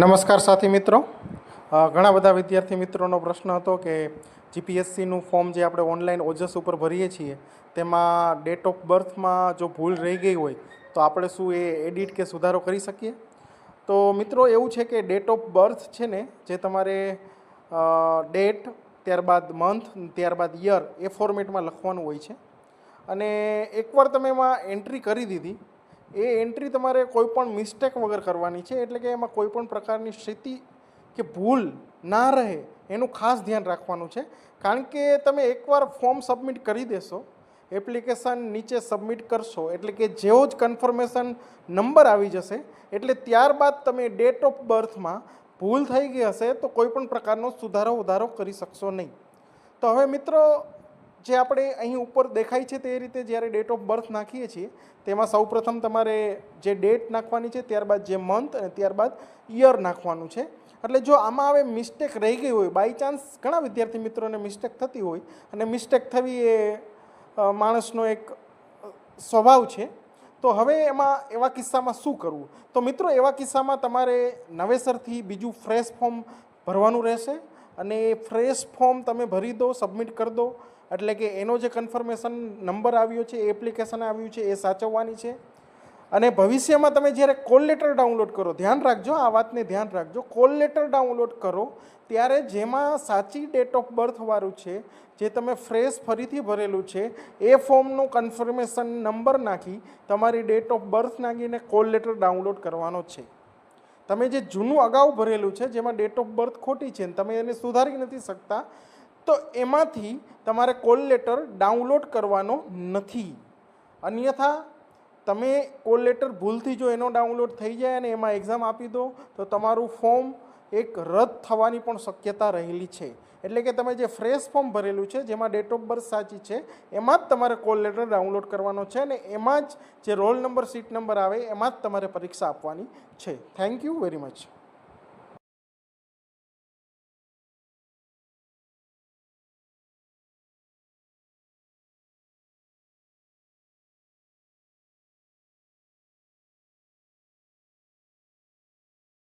નમસ્કાર સાથી મિત્રો. ઘણા બધા વિદ્યાર્થી મિત્રોનો પ્રશ્ન હતો કે જીપીએસસીનું ફોર્મ જે આપણે ઓનલાઈન ઓજસ ઉપર ભરીએ છીએ, તેમાં ડેટ ઓફ બર્થમાં જો ભૂલ રહી ગઈ હોય, તો આપણે શું એ એડિટ કે સુધારો કરી શકીએ? તો મિત્રો એવું છે કે ડેટ ઓફ બર્થ છે ને, જે તમારે ડેટ, ત્યારબાદ મંથ, ત્યારબાદ યર, એ ફોર્મેટમાં લખવાનું હોય છે. અને એકવાર તમે એમાં એન્ટ્રી કરી દીધી એ એન્ટ્રી તમારે કોઈ પણ મિસ્ટેક વગર કરવાની છે, એટલે કે એમાં કોઈ પણ પ્રકારની સ્થિતિ કે ભૂલ ના રહે, એનું ખાસ ધ્યાન રાખવાનું છે. કારણ કે તમે એકવાર ફોર્મ સબમિટ કરી દેશો એપ્લિકેશન નીચે સબમિટ કરશો, એટલે કે જેવો જ કન્ફર્મેશન નંબર આવી જશે, એટલે ત્યારબાદ તમે ડેટ ઓફ બર્થમાં ભૂલ થઈ ગઈ હશે, તો કોઈ પણ પ્રકારનો સુધારો વધારો કરી શકશો નહીં. તો હવે મિત્રો જે આપણે અહીં ઉપર દેખાય છે તે રીતે જ્યારે ડેટ ઓફ બર્થ નાખીએ છીએ, તેમાં સૌપ્રથમ તમારે જે ડેટ નાખવાની છે ત્યારબાદ જે મંથ અને ત્યારબાદ યર નાખવાનું છે. એટલે જો આમાં હવે મિસ્ટેક રહી ગઈ હોય બાય ચાન્સ ઘણા વિદ્યાર્થી મિત્રોને મિસ્ટેક થતી હોય, અને મિસ્ટેક થવી એ માણસનો એક સ્વભાવ છે, તો હવે એમાં એવા કિસ્સામાં શું કરવું? તો મિત્રો એવા કિસ્સામાં તમારે નવેસરથી બીજું ફ્રેશ ફોર્મ ભરવાનું રહેશે અને એ ફ્રેશ ફોર્મ તમે ભરી દો સબમિટ કરી દો. એટલે કે એનો જે કન્ફર્મેશન નંબર આવ્યો છે એપ્લિકેશન આવ્યું છે, એ સાચવવાની છે. અને ભવિષ્યમાં તમે જ્યારે કોલ લેટર ડાઉનલોડ કરો, ધ્યાન રાખજો, આ વાતને ધ્યાન રાખજો. કોલ લેટર ડાઉનલોડ કરો, ત્યારે જેમાં સાચી ડેટ ઓફ બર્થવાળું છે, જે તમે ફ્રેશ ફરીથી ભરેલું છે, એ ફોર્મનું કન્ફર્મેશન નંબર નાખી તમારી ડેટ ઓફ બર્થ નાખીને કોલ લેટર ડાઉનલોડ કરવાનો છે. તમે જે જૂનું અગાઉ ભરેલું છે, જેમાં ડેટ ઓફ બર્થ ખોટી છે તમે એને સુધારી નથી શકતા, તો એમાંથી તમારે કોલ લેટર ડાઉનલોડ કરવાનો નથી. અન્યથા, તમે કોલ લેટર ભૂલથી જો એનો ડાઉનલોડ થઈ જાય અને એમાં એક્ઝામ આપી દો, તો તમારું ફોર્મ એક રદ થવાની પણ શક્યતા રહેલી છે. એટલે કે તમે જે ફ્રેશ ફોર્મ ભરેલું છે, જેમાં ડેટ ઓફ બર્થ સાચી છે, એમાં જ તમારે કોલ લેટર ડાઉનલોડ કરવાનો છે અને એમાં જ જે રોલ નંબર સીટ નંબર આવે, એમાં જ તમારે પરીક્ષા આપવાની છે. Thank you very much